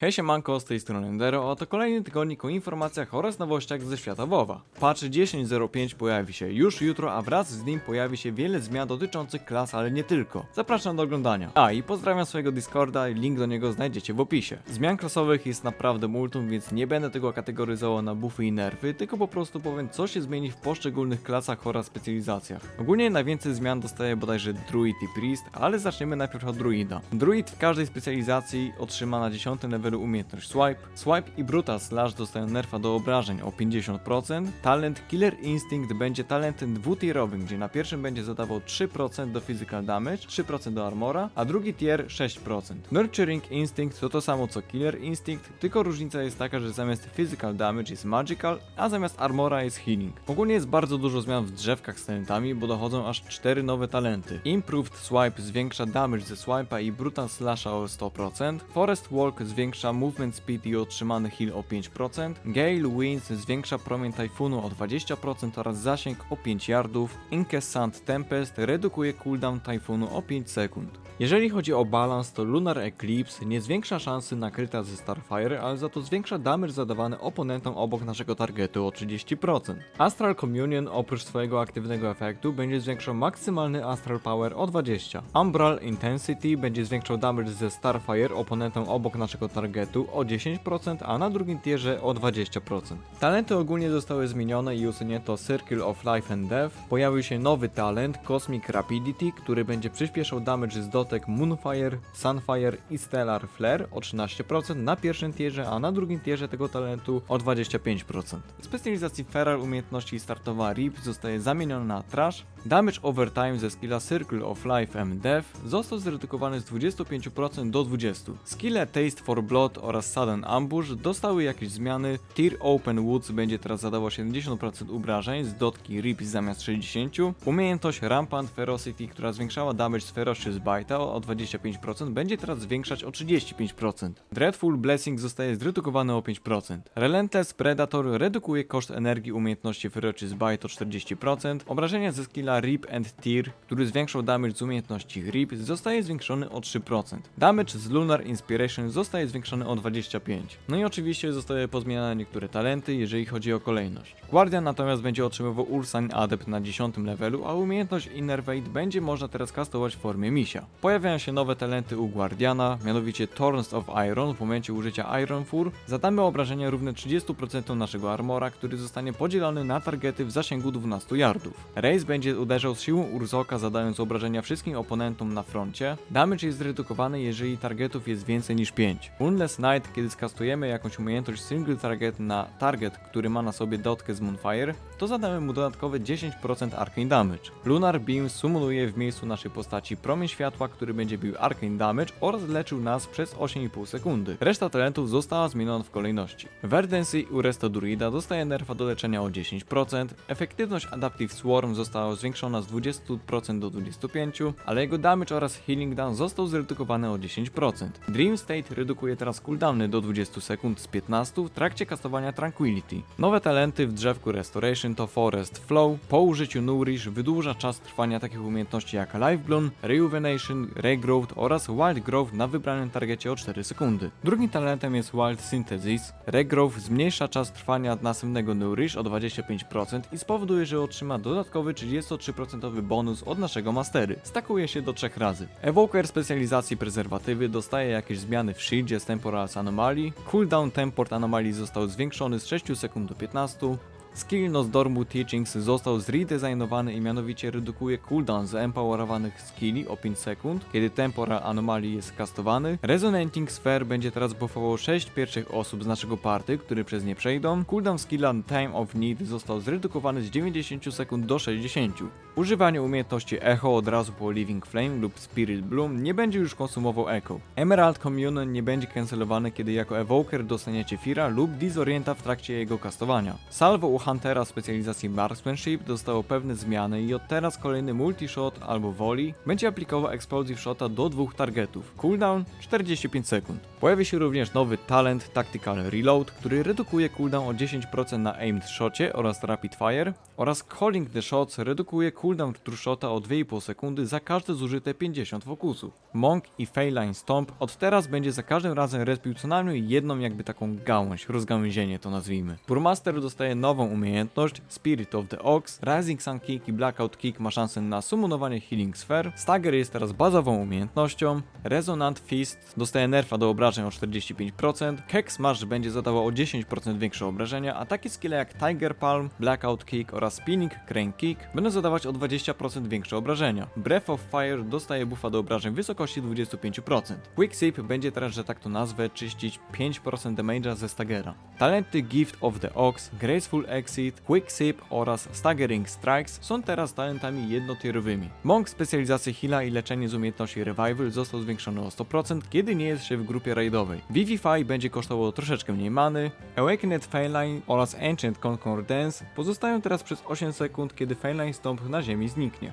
Hej siemanko, z tej strony Endero, a to kolejny tygodnik o informacjach oraz nowościach ze świata WoWa. Patch 10.05 pojawi się już jutro, a wraz z nim pojawi się wiele zmian dotyczących klas, ale nie tylko. Zapraszam do oglądania. A i pozdrawiam swojego Discorda, link do niego znajdziecie w opisie. Zmian klasowych jest naprawdę multum, więc nie będę tego kategoryzował na buffy i nerfy, tylko po prostu powiem co się zmieni w poszczególnych klasach oraz specjalizacjach. Ogólnie najwięcej zmian dostaje bodajże Druid i Priest, ale zaczniemy najpierw od Druida. Druid w każdej specjalizacji otrzyma na 10 levelu umiejętność Swipe. Swipe i Brutal Slash dostają nerfa do obrażeń o 50%. Talent Killer Instinct będzie talentem dwutierowym, gdzie na pierwszym będzie zadawał 3% do physical damage, 3% do armora, a drugi tier 6%. Nurturing Instinct to to samo co Killer Instinct, tylko różnica jest taka, że zamiast physical damage jest magical, a zamiast armora jest healing. Ogólnie jest bardzo dużo zmian w drzewkach z talentami, bo dochodzą aż 4 nowe talenty. Improved Swipe zwiększa damage ze swipe'a i Brutal Slasha o 100%, Forest Walk zwiększa movement speed i otrzymany heal o 5%, Gale Winds zwiększa promień tajfunu o 20% oraz zasięg o 5 yardów, Incessant Tempest redukuje cooldown tajfunu o 5 sekund. Jeżeli chodzi o balans, to Lunar Eclipse nie zwiększa szansy na kryta ze Starfire, ale za to zwiększa damage zadawany oponentom obok naszego targetu o 30%. Astral Communion oprócz swojego aktywnego efektu będzie zwiększał maksymalny Astral Power o 20. Umbral Intensity będzie zwiększał damage ze Starfire oponentom obok naszego targetu o 10%, a na drugim tierze o 20%. Talenty ogólnie zostały zmienione i usunięto Circle of Life and Death. Pojawił się nowy talent Cosmic Rapidity, który będzie przyspieszał damage z dotek Moonfire, Sunfire i Stellar Flare o 13% na pierwszym tierze, a na drugim tierze tego talentu o 25%. W specjalizacji Feral umiejętności startowa RIP zostaje zamieniona na Trash. Damage Overtime ze skilla Circle of Life and Death został zredukowany z 25% do 20%. Skille Taste for Blood oraz Sudden Ambush dostały jakieś zmiany. Tier Open Woods będzie teraz zadawał 70% obrażeń z dotki RIP zamiast 60. Umiejętność Rampant Ferocity, która zwiększała damage z Ferocious Bite'a o 25%, będzie teraz zwiększać o 35%. Dreadful Blessing zostaje zredukowany o 5%. Relentless Predator redukuje koszt energii umiejętności Ferocious Bite o 40%. Obrażenia ze skilla Rip and Tear, który zwiększał damage z umiejętności Rip, zostaje zwiększony o 3%. Damage z Lunar Inspiration zostaje zwiększony o 25%. No i oczywiście zostały pozmieniane niektóre talenty, jeżeli chodzi o kolejność. Guardian natomiast będzie otrzymywał Ursain Adept na 10 levelu, a umiejętność Innervate będzie można teraz kastować w formie misia. Pojawiają się nowe talenty u Guardiana, mianowicie Thorns of Iron w momencie użycia Iron Fur. Zadamy obrażenia równe 30% naszego armora, który zostanie podzielony na targety w zasięgu 12 yardów. Raze będzie uderzał z siłą Urzoka, zadając obrażenia wszystkim oponentom na froncie. Damage jest zredukowany, jeżeli targetów jest więcej niż 5. Moonless Knight, kiedy skastujemy jakąś umiejętność single target na target, który ma na sobie dotkę z Moonfire, to zadamy mu dodatkowe 10% Arcane Damage. Lunar Beam sumuluje w miejscu naszej postaci promień światła, który będzie bił Arcane Damage oraz leczył nas przez 8,5 sekundy. Reszta talentów została zmieniona w kolejności. Verdancy u Resto Druida dostaje nerfa do leczenia o 10%, efektywność Adaptive Swarm została zwiększona z 20% do 25%, ale jego damage oraz healing down został zredukowany o 10%. Dream State redukuje teraz cooldowny do 20 sekund z 15 w trakcie kastowania Tranquility. Nowe talenty w drzewku Restoration to Forest Flow. Po użyciu Nourish wydłuża czas trwania takich umiejętności jak Life Bloom, Rejuvenation, Regrowth oraz Wild Growth na wybranym targecie o 4 sekundy. Drugim talentem jest Wild Synthesis. Regrowth zmniejsza czas trwania następnego Nourish o 25% i spowoduje, że otrzyma dodatkowy 33% bonus od naszego mastery. Stakuje się do 3 razy. Evoker specjalizacji prezerwatywy dostaje jakieś zmiany w shieldzie z Temporal Anomalii. Cooldown Temport Anomalii został zwiększony z 6 sekund do 15. Skill Nosdormu Teachings został zredesignowany i mianowicie redukuje cooldown z empowerowanych skilli o 5 sekund, kiedy Temporal Anomalii jest kastowany. Resonating Sphere będzie teraz buffował 6 pierwszych osób z naszego party, które przez nie przejdą. Cooldown skilla Time of Need został zredukowany z 90 sekund do 60. Używanie umiejętności Echo od razu po Living Flame lub Spirit Bloom nie będzie już konsumował Echo. Emerald Communion nie będzie cancelowany, kiedy jako Evoker dostaniecie Fira lub Disorienta w trakcie jego kastowania. Salvo Huntera specjalizacji Marksmanship dostało pewne zmiany i od teraz kolejny multishot albo volley będzie aplikował explosive shota do dwóch targetów. Cooldown 45 sekund. Pojawi się również nowy talent Tactical Reload, który redukuje cooldown o 10% na aimed shocie oraz rapid fire oraz Calling the Shots redukuje cooldown true shota o 2,5 sekundy za każde zużyte 50 fokusów. Monk i Feyline Stomp od teraz będzie za każdym razem respił co najmniej jedną jakby taką gałąź, rozgałęzienie to nazwijmy. Burmaster dostaje nową umiejętność Spirit of the Ox, Rising Sun Kick i Blackout Kick ma szansę na summonowanie Healing Sphere, Stagger jest teraz bazową umiejętnością, Resonant Fist dostaje nerfa do obrażeń o 45%, Keck Smash będzie zadawał o 10% większe obrażenia, a takie skille jak Tiger Palm, Blackout Kick oraz Spinning Crane Kick będą zadawać o 20% większe obrażenia. Breath of Fire dostaje buffa do obrażeń w wysokości 25%. Quick Sip będzie teraz, że tak to nazwę, czyścić 5% damage'a ze Staggera. Talenty Gift of the Ox, Graceful Exit, Quick Sip oraz Staggering Strikes są teraz talentami jednotierowymi. Monk specjalizacji heala i leczenie z umiejętności Revival został zwiększony o 100%, kiedy nie jest się w grupie raidowej. Vivify będzie kosztowało troszeczkę mniej many, Awakened Feline oraz Ancient Concordance pozostają teraz przez 8 sekund, kiedy Feline Stomp na ziemi zniknie.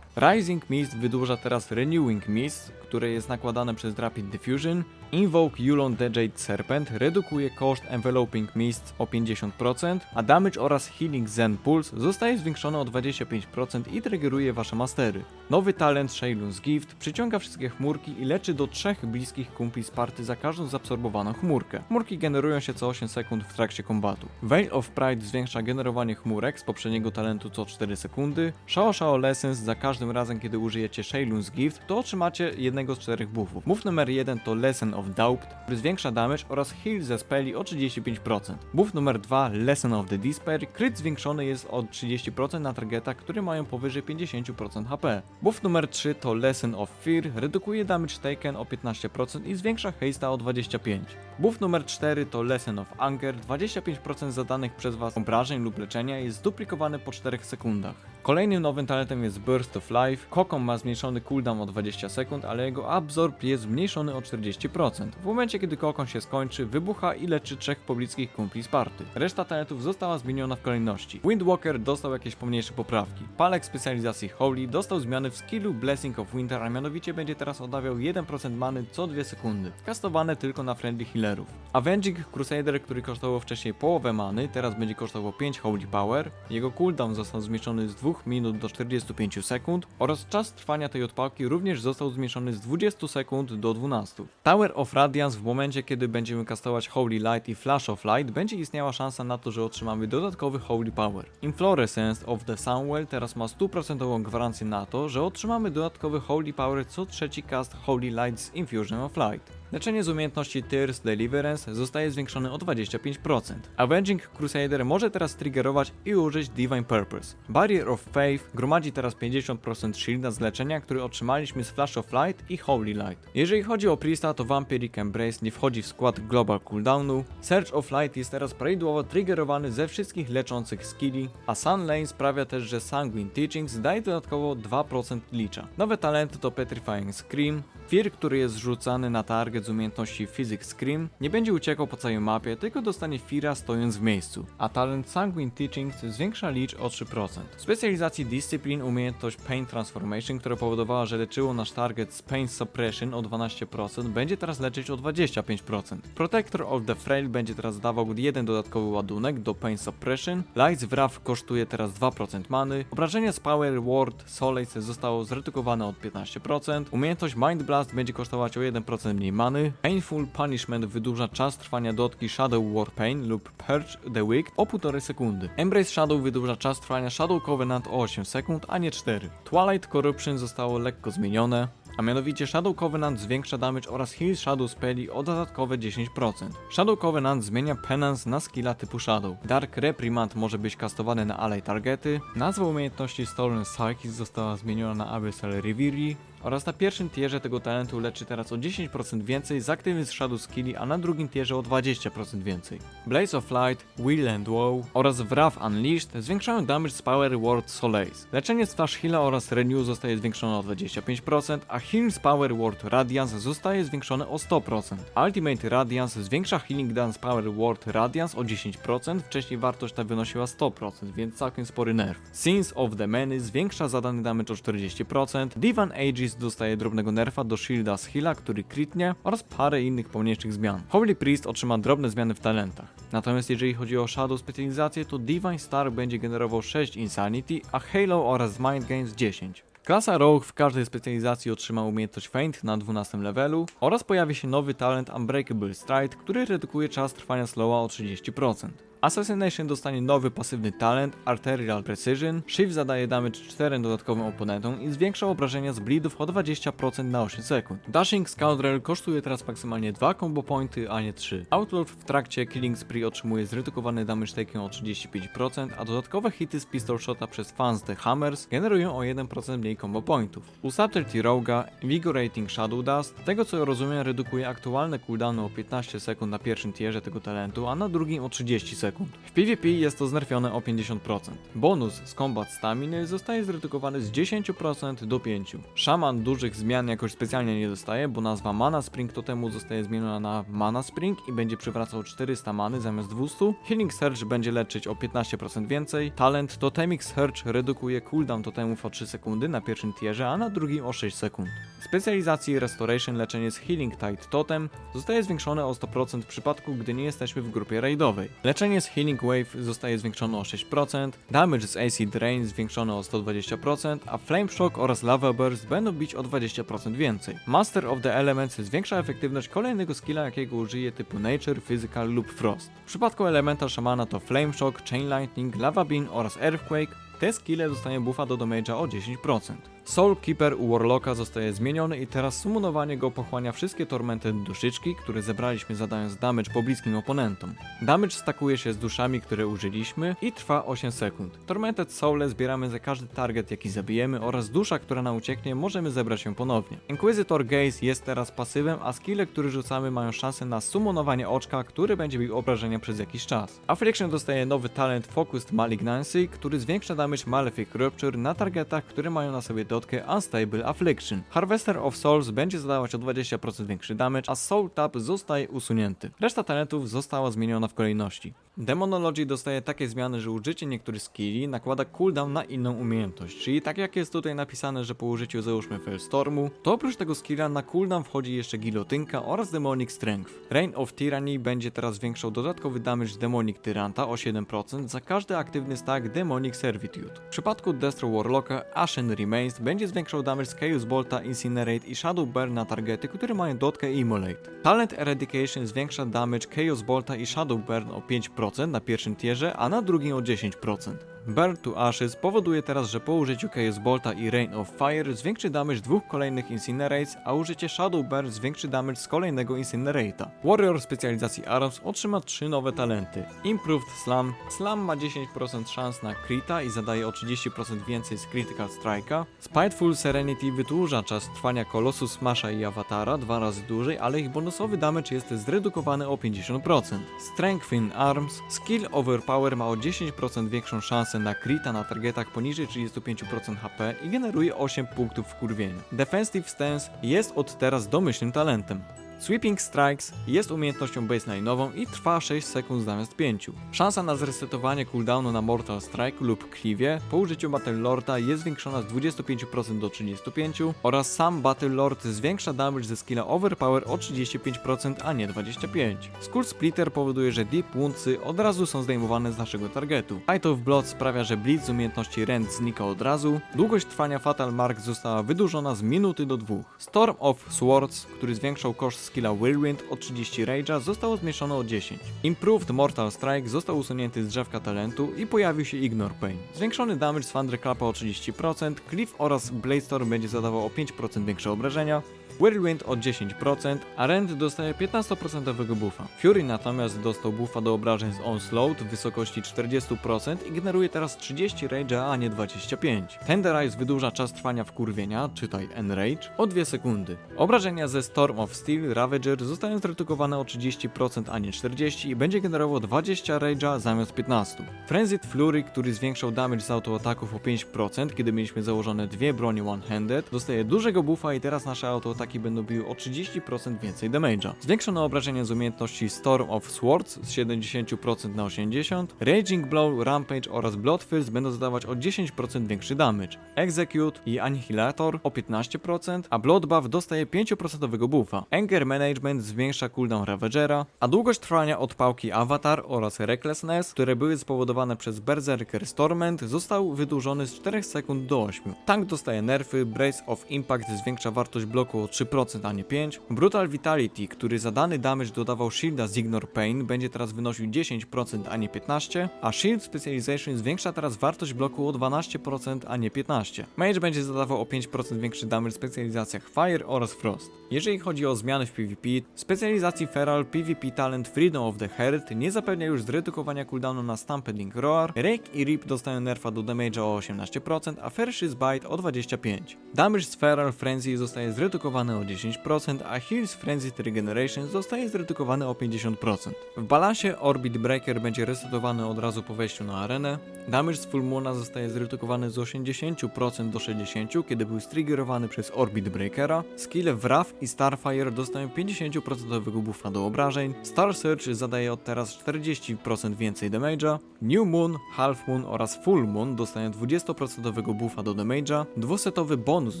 Rising Mist wydłuża teraz Renewing Mist, które jest nakładane przez Rapid Diffusion. Invoke Yulon the Serpent redukuje koszt Enveloping Mist o 50%, a damage oraz Healing Zen Pulse zostaje zwiększony o 25% i triggeruje wasze mastery. Nowy talent Shailun's Gift przyciąga wszystkie chmurki i leczy do trzech bliskich kumpli z party za każdą zabsorbowaną chmurkę. Chmurki generują się co 8 sekund w trakcie kombatu. Veil of Pride zwiększa generowanie chmurek z poprzedniego talentu co 4 sekundy. Shao Shao Lessons za każdym razem kiedy użyjecie Shailun's Gift to otrzymacie jednego z czterech buffów. Buff numer 1 to Lesson of Doubt, który zwiększa damage oraz heal ze speli o 35%. Buff numer 2 Lesson of the Despair, kryt zwiększony jest o 30% na targetach, które mają powyżej 50% HP. Buff numer 3 to Lesson of Fear, redukuje damage taken o 15% i zwiększa haste'a o 25%. Buff numer 4 to Lesson of Anger, 25% zadanych przez was obrażeń lub leczenia jest zduplikowany po 4 sekundach. Kolejnym nowym talentem jest Burst of Life. Kokon ma zmniejszony cooldown o 20 sekund, ale jego absorb jest zmniejszony o 40%. W momencie kiedy kokon się skończy, wybucha i leczy trzech pobliskich kumpli z party. Reszta talentów została zmieniona w kolejności. Windwalker dostał jakieś pomniejsze poprawki. Palek specjalizacji Holy dostał zmiany w skillu Blessing of Winter, a mianowicie będzie teraz oddawiał 1% many co 2 sekundy. Kastowane tylko na friendly healerów. Avenging Crusader, który kosztował wcześniej połowę many, teraz będzie kosztował 5 Holy Power. Jego cooldown został zmniejszony z 2 minut do 45 sekund oraz czas trwania tej odpałki również został zmniejszony z 20 sekund do 12. Tower of Radiance w momencie kiedy będziemy kastować Holy Light i Flash of Light będzie istniała szansa na to, że otrzymamy dodatkowy Holy Power. Inflorescence of the Sunwell teraz ma 100% gwarancję na to, że otrzymamy dodatkowy Holy Power co trzeci cast Holy Light z Infusion of Light. Leczenie z umiejętności Tears Deliverance zostaje zwiększone o 25%. Avenging Crusader może teraz triggerować i użyć Divine Purpose. Barrier of Faith gromadzi teraz 50% shielda z leczenia, który otrzymaliśmy z Flash of Light i Holy Light. Jeżeli chodzi o Priesta, to Vampiric Embrace nie wchodzi w skład Global Cooldownu. Surge of Light jest teraz prawidłowo triggerowany ze wszystkich leczących skilli, a Sun Lane sprawia też, że Sanguine Teachings daje dodatkowo 2% licza. Nowe talenty to Petrifying Scream, Fear, który jest zrzucany na target z umiejętności Physics Scream, nie będzie uciekał po całej mapie, tylko dostanie Fira stojąc w miejscu, a talent Sanguine Teachings zwiększa licz o 3%. W specjalizacji Discipline umiejętność Pain Transformation, która powodowała, że leczyło nasz target z Pain Suppression o 12%, będzie teraz leczyć o 25%. Protector of the Frail będzie teraz dawał jeden dodatkowy ładunek do Pain Suppression, Lights Wrath kosztuje teraz 2% many, obrażenia z Power Ward Solace zostało zredukowane od 15%, umiejętność Mind Blast będzie kosztować o 1% mniej many, Painful Punishment wydłuża czas trwania dotki Shadow War Pain lub Purge the Wicked o 1,5 sekundy. Embrace Shadow wydłuża czas trwania Shadow Covenant o 8 sekund, a nie 4. Twilight Corruption zostało lekko zmienione, a mianowicie Shadow Covenant zwiększa damage oraz heal Shadow spelli o dodatkowe 10%. Shadow Covenant zmienia penance na skilla typu Shadow. Dark Reprimand może być kastowany na ally targety. Nazwa umiejętności Stolen Psychic została zmieniona na Abyssal Reverie. Oraz na pierwszym tierze tego talentu leczy teraz o 10% więcej z aktywnych z Shadow Skilli, a na drugim tierze o 20% więcej. Blaze of Light, Will and Woe oraz Wrath Unleashed zwiększają damage z Power Word Solace. Leczenie z Flash Heala oraz Renew zostaje zwiększone o 25%, a Heal z Power Word Radiance zostaje zwiększone o 100%. Ultimate Radiance zwiększa Healing Dance Power Word Radiance o 10%, wcześniej wartość ta wynosiła 100%, więc całkiem spory nerf. Sins of the Many zwiększa zadany damage o 40%, Divan Aegis dostaje drobnego nerfa do shielda z heala, który critnie oraz parę innych pomniejszych zmian. Holy Priest otrzyma drobne zmiany w talentach. Natomiast jeżeli chodzi o Shadow specjalizację, to Divine Star będzie generował 6 Insanity, a Halo oraz Mind Games 10. Klasa Rogue w każdej specjalizacji otrzyma umiejętność Feint na 12 levelu oraz pojawi się nowy talent Unbreakable Stride, który redukuje czas trwania slowa o 30%. Assassination dostanie nowy pasywny talent Arterial Precision, Shift zadaje damage 4 dodatkowym oponentom i zwiększa obrażenia z bleedów o 20% na 8 sekund. Dashing Scoundrel kosztuje teraz maksymalnie 2 combo pointy, a nie 3. Outlaw w trakcie Killing Spree otrzymuje zredukowany damage taken o 35%, a dodatkowe hity z Pistol Shota przez fans The Hammers generują o 1% mniej combo pointów. U Subtlety Rogue'a Invigorating Shadow Dust, tego co rozumiem redukuje aktualne cooldowny o 15 sekund na pierwszym tierze tego talentu, a na drugim o 30 sekund. W PvP jest to znerfione o 50%. Bonus z Combat Staminy zostaje zredukowany z 10% do 5%. Szaman dużych zmian jakoś specjalnie nie dostaje, bo nazwa Mana Spring totemu zostaje zmieniona na Mana Spring i będzie przywracał 400 many zamiast 200. Healing Surge będzie leczyć o 15% więcej. Talent Totemic Surge redukuje cooldown totemów o 3 sekundy na pierwszym tierze, a na drugim o 6 sekund. Specjalizacji Restoration leczenie z Healing Tide Totem zostaje zwiększone o 100% w przypadku, gdy nie jesteśmy w grupie raidowej. Leczenie Healing Wave zostaje zwiększone o 6%, damage z Acid Rain zwiększone o 120%, a Flame Shock oraz Lava Burst będą bić o 20% więcej. Master of the Elements zwiększa efektywność kolejnego skilla, jakiego użyje typu Nature, Physical lub Frost. W przypadku elementa szamana to Flame Shock, Chain Lightning, Lava Beam oraz Earthquake, te skille dostają buffa do damage'a o 10%. Soul Keeper u Warlocka zostaje zmieniony i teraz sumunowanie go pochłania wszystkie tormenty duszyczki, które zebraliśmy zadając damage pobliskim oponentom. Damage stakuje się z duszami, które użyliśmy i trwa 8 sekund. Tormented Soule zbieramy za każdy target jaki zabijemy oraz dusza, która nam ucieknie możemy zebrać ją ponownie. Inquisitor Gaze jest teraz pasywem, a skille, które rzucamy mają szansę na sumunowanie oczka, który będzie bił obrażenia przez jakiś czas. Affliction dostaje nowy talent Focused Malignancy, który zwiększa damage Malefic Rupture na targetach, które mają na sobie dotkę Unstable Affliction. Harvester of Souls będzie zadawać o 20% większy damage, a Soul Tap zostaje usunięty. Reszta talentów została zmieniona w kolejności. Demonology dostaje takie zmiany, że użycie niektórych skilli nakłada cooldown na inną umiejętność, czyli tak jak jest tutaj napisane, że po użyciu załóżmy Fellstormu, to oprócz tego skilla na cooldown wchodzi jeszcze Gilotynka oraz Demonic Strength. Reign of Tyranny będzie teraz zwiększał dodatkowy damage Demonic Tyranta o 7% za każdy aktywny stack Demonic Servitude. W przypadku Destro Warlocka Ashen Remains będzie zwiększał damage z Chaos Bolta, Incinerate i Shadow Burn na targety, które mają dotkę Immolate. Talent Eradication zwiększa damage Chaos Bolta i Shadow Burn o 5% na pierwszym tierze, a na drugim o 10%. Burn to Ashes powoduje teraz, że po użyciu Chaos Bolta i Rain of Fire zwiększy damage dwóch kolejnych Incinerates, a użycie Shadow Burn zwiększy damage z kolejnego Incinerate'a. Warrior specjalizacji Arrows otrzyma trzy nowe talenty. Improved Slam. Slam ma 10% szans na crita i zadaje o 30% więcej z Critical Strike'a. Spiteful Serenity wydłuża czas trwania Kolosu, Smasha i Awatara dwa razy dłużej, ale ich bonusowy damage jest zredukowany o 50%. Strengthen Arms. Skill Overpower ma o 10% większą szansę na crita na targetach poniżej 35% HP i generuje 8 punktów wkurwienia. Defensive Stance jest od teraz domyślnym talentem. Sweeping Strikes jest umiejętnością baseline'ową i trwa 6 sekund zamiast 5. Szansa na zresetowanie cooldownu na Mortal Strike lub Cleave po użyciu Battle Lorda jest zwiększona z 25% do 35% oraz sam Battle Lord zwiększa damage ze skilla Overpower o 35%, a nie 25%. Skull Splitter powoduje, że Deep Woundsy od razu są zdejmowane z naszego targetu. Light of Blood sprawia, że Blitz z umiejętności Rend znika od razu. Długość trwania Fatal Mark została wydłużona z minuty do 2. Storm of Swords, który zwiększał koszt skilla Whirlwind o 30 Rage'a został zmniejszony o 10. Improved Mortal Strike został usunięty z drzewka talentu i pojawił się Ignore Pain. Zwiększony damage z Thunderclapa o 30%, Cliff oraz Blade Storm będzie zadawał o 5% większe obrażenia, Whirlwind o 10%, a Rend dostaje 15% buffa. Fury natomiast dostał buffa do obrażeń z Onslaught w wysokości 40% i generuje teraz 30 Rage'a, a nie 25. Tenderize wydłuża czas trwania wkurwienia, czytaj Enrage, o 2 sekundy. Obrażenia ze Storm of Steel Ravager zostają zredukowane o 30%, a nie 40% i będzie generował 20 Rage'a zamiast 15. Frenzied Fury, który zwiększał damage z autoataków o 5%, kiedy mieliśmy założone dwie broni one-handed, dostaje dużego buffa i teraz nasze autoataki będą biły o 30% więcej damage'a. Zwiększono obrażenia z umiejętności Storm of Swords z 70% na 80%, Raging Blow, Rampage oraz Bloodfist będą zadawać o 10% większy damage, Execute i Annihilator o 15%, a Bloodbuff dostaje 5% buffa. Anger Management zwiększa cooldown Ravagera, a długość trwania odpałki Avatar oraz Recklessness, które były spowodowane przez Berserker Storment, został wydłużony z 4 sekund do 8. Tank dostaje nerfy, Brace of Impact zwiększa wartość bloku o 3%, a nie 5%, Brutal Vitality, który za dany damage dodawał shielda z Ignore Pain, będzie teraz wynosił 10%, a nie 15%, a Shield Specialization zwiększa teraz wartość bloku o 12%, a nie 15%. Mage będzie zadawał o 5% większy damage w specjalizacjach Fire oraz Frost. Jeżeli chodzi o zmiany w PvP, specjalizacji Feral PvP Talent Freedom of the Herd nie zapewnia już zredukowania cooldownu na Stampeding Roar, Rake i Rip dostają nerfa do damage'a o 18%, a Ferocious Bite o 25%. Damage z Feral Frenzy zostaje zredukowany o 10%, a Heals Frenzy Regeneration zostaje zredukowany o 50%. W balansie Orbit Breaker będzie resetowany od razu po wejściu na arenę, damage z Full Moona zostaje zredukowany z 80% do 60%, kiedy był striggerowany przez Orbit Breakera, skille Wrath i Starfire dostają 50% buffa do obrażeń, Star Search zadaje od teraz 40% więcej damage'a, New Moon, Half Moon oraz Full Moon dostają 20% buffa do damage'a, dwusetowy bonus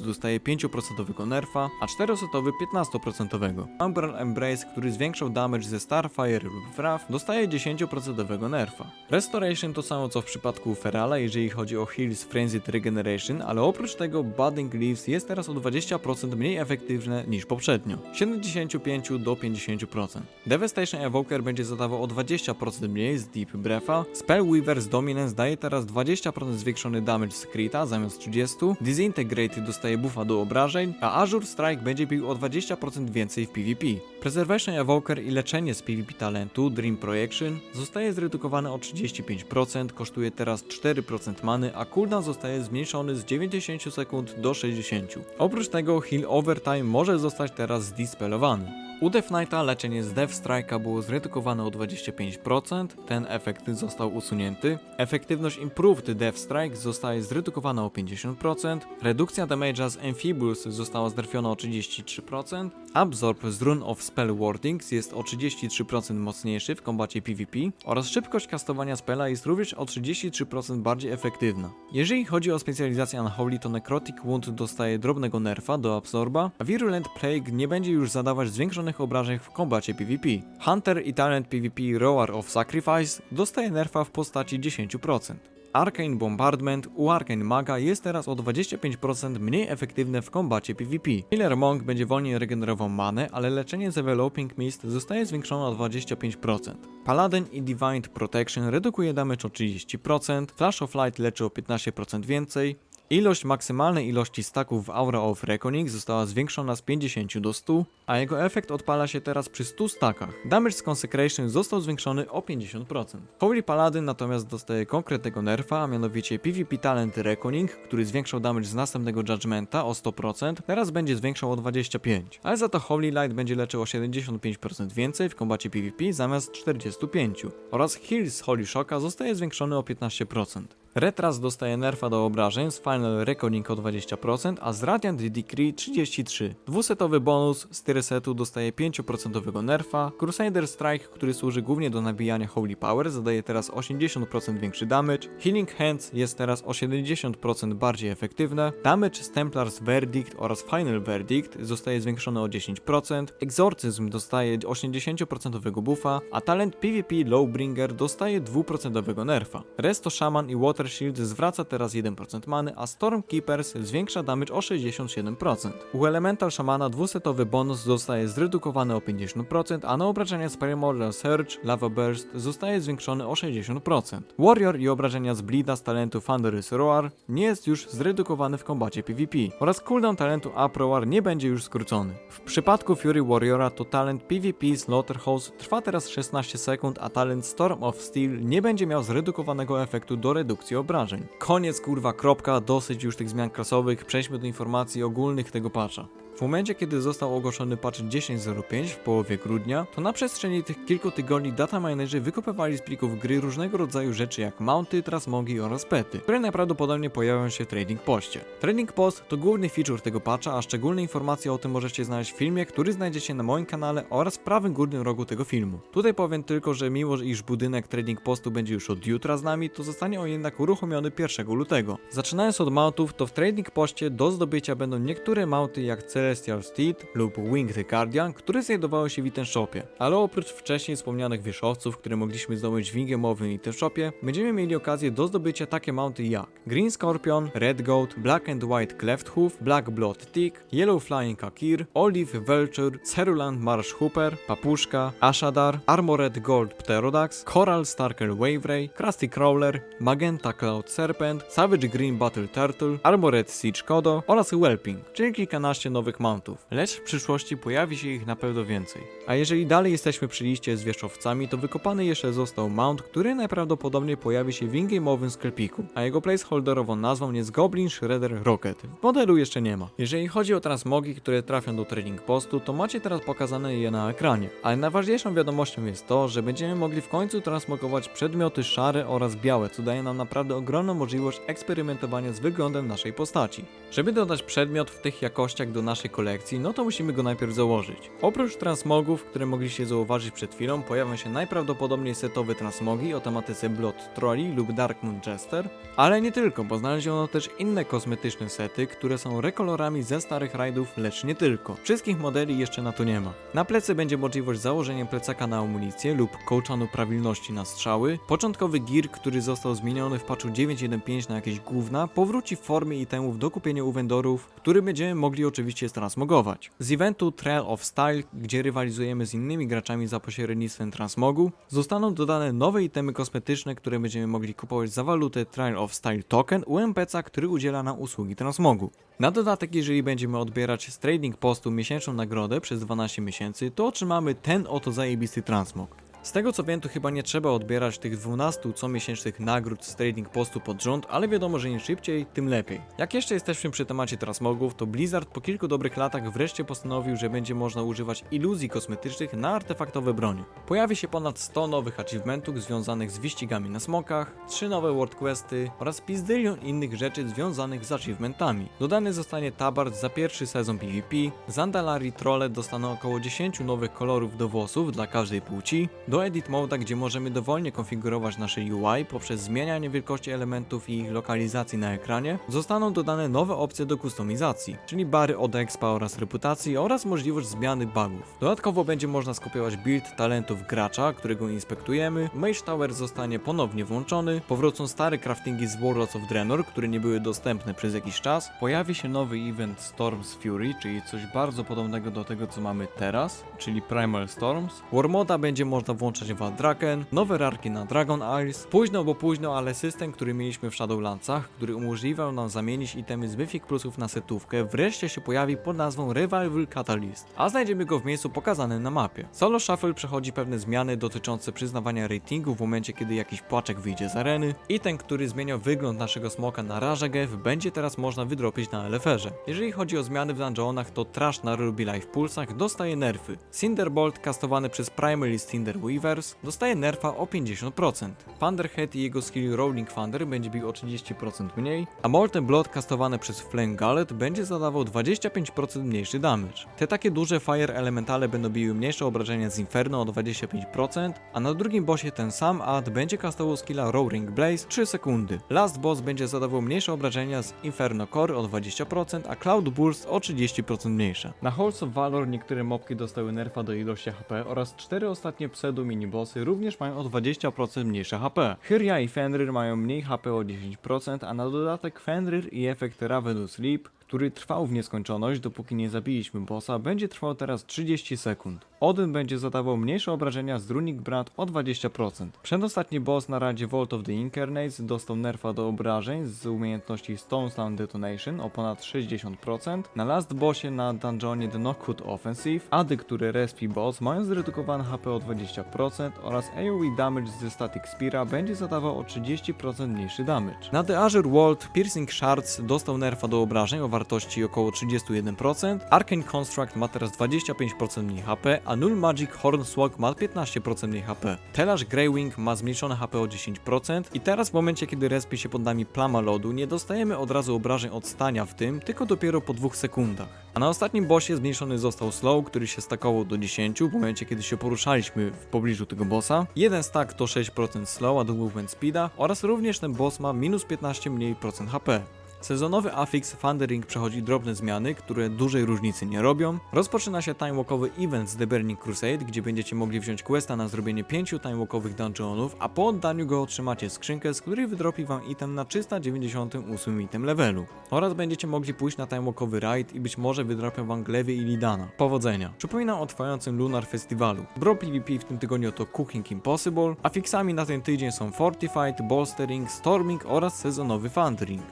dostaje 5% nerfa, a czterosetowy 15%. Umbral Embrace, który zwiększał damage ze Starfire lub Wrath, dostaje 10% nerfa. Restoration to samo co w przypadku Ferala, jeżeli chodzi o Heals Frenzied Regeneration, ale oprócz tego Budding Leaves jest teraz o 20% mniej efektywne niż poprzednio. 75 do 50%. Devastation Evoker będzie zadawał o 20% mniej z Deep Breatha. Spellweaver's Dominance daje teraz 20% zwiększony damage z Krita zamiast 30. Disintegrate dostaje buffa do obrażeń, a Azure Strike będzie bił o 20% więcej w PvP. Preservation Evoker i leczenie z PvP talentu Dream Projection zostaje zredukowane o 35%, kosztuje teraz 4% many, a cooldown zostaje zmniejszony z 90 sekund do 60. Oprócz tego Heal Overtime może zostać teraz zdispelowany. U Death Knighta leczenie z Death Strike'a było zredukowane o 25%, ten efekt został usunięty. Efektywność Improved Death Strike zostaje zredukowana o 50%, redukcja damage'a z Amphibious została znerfiona o 33%, Absorb z Rune of Spell Wardings jest o 33% mocniejszy w kombacie PvP oraz szybkość kastowania spela jest również o 33% bardziej efektywna. Jeżeli chodzi o specjalizację Unholy, to Necrotic Wound dostaje drobnego nerfa do Absorba, a Virulent Plague nie będzie już zadawać zwiększonych obrażeń w kombacie PvP. Hunter i Talent PvP Roar of Sacrifice dostaje nerfa w postaci 10%. Arcane Bombardment u Arcane Maga jest teraz o 25% mniej efektywne w kombacie PvP. Healer Monk będzie wolniej regenerował manę, ale leczenie z Developing Mist zostaje zwiększone o 25%. Paladin i Divine Protection redukuje damage o 30%, Flash of Light leczy o 15% więcej, Ilość maksymalnej ilości staków w Aura of Reckoning została zwiększona z 50 do 100, a jego efekt odpala się teraz przy 100 stakach. Damage z Consecration został zwiększony o 50%. Holy Paladin natomiast dostaje konkretnego nerfa, a mianowicie PvP Talent Reckoning, który zwiększał damage z następnego Judgmenta o 100%, teraz będzie zwiększał o 25%. Ale za to Holy Light będzie leczył o 75% więcej w kombacie PvP zamiast 45%. Oraz Heal z Holy Shocka zostaje zwiększony o 15%. Retras dostaje nerfa do obrażeń z Final Reckoning o 20%, a z Radiant Decree 33%. Dwusetowy bonus z Tyresetu dostaje 5% nerfa. Crusader Strike, który służy głównie do nabijania Holy Power, zadaje teraz 80% większy damage. Healing Hands jest teraz o 70% bardziej efektywne. Damage z Templars Verdict oraz Final Verdict zostaje zwiększony o 10%. Exorcism dostaje 80% buffa, a talent PvP Lowbringer dostaje 2% nerfa. Resto Shaman i Water Water Shield zwraca teraz 1% many, a Storm Keepers zwiększa damage o 67%. U Elemental Shamana dwusetowy bonus zostaje zredukowany o 50%, a na obrażenia z Primordial Surge, Lava Burst zostaje zwiększony o 60%. Warrior i obrażenia z Bleeda z talentu Thunderous Roar nie jest już zredukowany w kombacie PvP oraz cooldown talentu Up Roar nie będzie już skrócony. W przypadku Fury Warriora to talent PvP Slaughterhouse trwa teraz 16 sekund, a talent Storm of Steel nie będzie miał zredukowanego efektu do redukcji obrażeń. Koniec kurwa kropka, dosyć już tych zmian klasowych, przejdźmy do informacji ogólnych tego patcha. W momencie, kiedy został ogłoszony patch 10.05 w połowie grudnia, to na przestrzeni tych kilku tygodni data minerzy wykopywali z plików gry różnego rodzaju rzeczy jak mounty, transmogi oraz pety, które najprawdopodobniej pojawią się w Trading Postie. Trading Post to główny feature tego patcha, a szczególne informacje o tym możecie znaleźć w filmie, który znajdziecie na moim kanale oraz w prawym górnym rogu tego filmu. Tutaj powiem tylko, że mimo iż budynek Trading Postu będzie już od jutra z nami, to zostanie on jednak uruchomiony 1 lutego. Zaczynając od mountów, to w Trading Postie do zdobycia będą niektóre mounty jak Celestial Steed lub Winged Guardian, które znajdowały się w Item Shopie. Ale oprócz wcześniej wspomnianych wieżowców, które mogliśmy zdobyć w Wingemowym Item Shopie, będziemy mieli okazję do zdobycia takie mounty jak Green Scorpion, Red Goat, Black and White Cleft Hoof, Black Blood Tick, Yellow Flying Kakir, Olive Vulture, Cerulant Marsh Hooper, Papuszka, Ashadar, Armored Gold Pterodax, Coral Starker Wave Ray, Krusty Crawler, Magenta Cloud Serpent, Savage Green Battle Turtle, Armored Siege Kodo oraz Whelping, czyli kilkanaście nowych mountów. Lecz w przyszłości pojawi się ich na pewno więcej. A jeżeli dalej jesteśmy przy liście z wierzchowcami, to wykopany jeszcze został mount, który najprawdopodobniej pojawi się w ingame'owym sklepiku, a jego placeholderową nazwą jest Goblin Shredder Rocket. Modelu jeszcze nie ma. Jeżeli chodzi o transmogi, które trafią do trading postu, to macie teraz pokazane je na ekranie. Ale najważniejszą wiadomością jest to, że będziemy mogli w końcu transmogować przedmioty szare oraz białe, co daje nam naprawdę ogromną możliwość eksperymentowania z wyglądem naszej postaci. Żeby dodać przedmiot w tych jakościach do naszej kolekcji, no to musimy go najpierw założyć. Oprócz transmogów, które mogliście zauważyć przed chwilą, pojawią się najprawdopodobniej setowe transmogi o tematyce Blood Trolley lub Dark Moon Jester, ale nie tylko, bo znaleziono też inne kosmetyczne sety, które są rekolorami ze starych rajdów, lecz nie tylko. Wszystkich modeli jeszcze na to nie ma. Na plecy będzie możliwość założenia plecaka na amunicję lub kołczanu prawilności na strzały. Początkowy gear, który został zmieniony w patchu 9.1.5 na jakieś gówna, powróci w formie itemów do kupienia u vendorów, który będziemy mogli oczywiście transmogować. Z eventu Trail of Style, gdzie rywalizujemy z innymi graczami za pośrednictwem transmogu, zostaną dodane nowe itemy kosmetyczne, które będziemy mogli kupować za walutę Trail of Style Token u NPC, który udziela nam usługi transmogu. Na dodatek, jeżeli będziemy odbierać z trading postu miesięczną nagrodę przez 12 miesięcy, to otrzymamy ten oto zajebisty transmog. Z tego co wiem, to chyba nie trzeba odbierać tych 12 comiesięcznych nagród z trading postu pod rząd, ale wiadomo, że im szybciej, tym lepiej. Jak jeszcze jesteśmy przy temacie transmogów, to Blizzard po kilku dobrych latach wreszcie postanowił, że będzie można używać iluzji kosmetycznych na artefaktowe bronie. Pojawi się ponad 100 nowych achievementów związanych z wyścigami na smokach, 3 nowe world questy oraz pizdylion innych rzeczy związanych z achievementami. Dodany zostanie tabard za pierwszy sezon PvP, Zandalari trolle dostaną około 10 nowych kolorów do włosów dla każdej płci, do Edit Moda, gdzie możemy dowolnie konfigurować nasze UI poprzez zmienianie wielkości elementów i ich lokalizacji na ekranie, zostaną dodane nowe opcje do kustomizacji, czyli bary od expa oraz reputacji oraz możliwość zmiany bugów. Dodatkowo będzie można skopiować build talentów gracza, którego inspektujemy, Mage Tower zostanie ponownie włączony, powrócą stare craftingi z Warlords of Draenor, które nie były dostępne przez jakiś czas, pojawi się nowy event Storm's Fury, czyli coś bardzo podobnego do tego co mamy teraz, czyli Primal Storms. Warmoda będzie można włączać w Draken, nowe rarki na Dragon Isles, późno bo późno, ale system, który mieliśmy w Shadowlandsach, który umożliwiał nam zamienić itemy z Mythic Plusów na setówkę, wreszcie się pojawi pod nazwą Revival Catalyst, a znajdziemy go w miejscu pokazanym na mapie. Solo Shuffle przechodzi pewne zmiany dotyczące przyznawania ratingu w momencie, kiedy jakiś płaczek wyjdzie z areny i ten, który zmienia wygląd naszego smoka na Rajagev, będzie teraz można wydropić na LFR-ze. Jeżeli chodzi o zmiany w dungeonach, to Trash na Ruby Life Pulsach dostaje nerfy. Cinderbolt kastowany przez Primalist Cinder Weavers dostaje nerfa o 50%. Thunderhead i jego skill Rolling Thunder będzie bił o 30% mniej, a Molten Blood kastowane przez Flame Gullet będzie zadawał 25% mniejszy damage. Te takie duże Fire Elementale będą biły mniejsze obrażenia z Inferno o 25%, a na drugim bossie ten sam ad będzie kastował skilla Roaring Blaze 3 sekundy. Last boss będzie zadawał mniejsze obrażenia z Inferno Core o 20%, a Cloud Burst o 30% mniejsze. Na Halls of Valor niektóre mobki dostały nerfa do ilości HP oraz cztery ostatnie pseudo lodu minibossy również mają o 20% mniejsze HP. Hyria i Fenrir mają mniej HP o 10%, a na dodatek Fenrir i efekt Ravenous Sleep który trwał w nieskończoność, dopóki nie zabiliśmy bossa, będzie trwał teraz 30 sekund. Odyn będzie zadawał mniejsze obrażenia z Runic Brand o 20%. Przedostatni boss na radzie Vault of the Incarnates dostał nerfa do obrażeń z umiejętności Stone Slam Detonation o ponad 60%. Na last bossie na dungeonie The Knockwood Offensive, ady, które respi boss mają zredukowane HP o 20% oraz AoE damage ze Static Spira będzie zadawał o 30% mniejszy damage. Na The Azure World Piercing Shards dostał nerfa do obrażeń o wartości około 31%, Arcane Construct ma teraz 25% mniej HP, a Null Magic Hornswog ma 15% mniej HP. Telash Greywing ma zmniejszone HP o 10% i teraz w momencie kiedy respi się pod nami plama lodu nie dostajemy od razu obrażeń od stania w tym, tylko dopiero po 2 sekundach. A na ostatnim bossie zmniejszony został slow, który się stakował do 10 w momencie kiedy się poruszaliśmy w pobliżu tego bossa. Jeden stack to 6% slow, a do movement speeda oraz również ten boss ma minus 15 mniej procent HP. Sezonowy affix Thundering przechodzi drobne zmiany, które dużej różnicy nie robią. Rozpoczyna się timewalkowy event z The Burning Crusade, gdzie będziecie mogli wziąć questa na zrobienie 5 timewalkowych dungeonów, a po oddaniu go otrzymacie skrzynkę, z której wydropi wam item na 398 item levelu. Oraz będziecie mogli pójść na timewalkowy raid i być może wydropią wam Glewy i Lidana. Powodzenia! Przypominam o trwającym Lunar Festiwalu. Bro PvP w tym tygodniu to Cooking Impossible, a na ten tydzień są Fortified, Bolstering, Storming oraz sezonowy Thundering.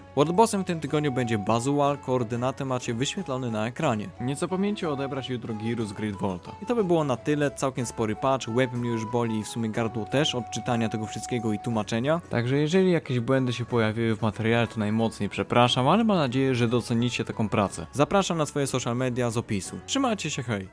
Worldbossem w tym tygodniu będzie Bazual, koordynaty macie wyświetlone na ekranie. Nie zapomnijcie odebrać jutro Giru z Great Volta. I to by było na tyle, całkiem spory patch, łeb mnie już boli i w sumie gardło też od czytania tego wszystkiego i tłumaczenia. Także jeżeli jakieś błędy się pojawiły w materiale, to najmocniej przepraszam, ale mam nadzieję, że docenicie taką pracę. Zapraszam na swoje social media z opisu. Trzymajcie się, hej!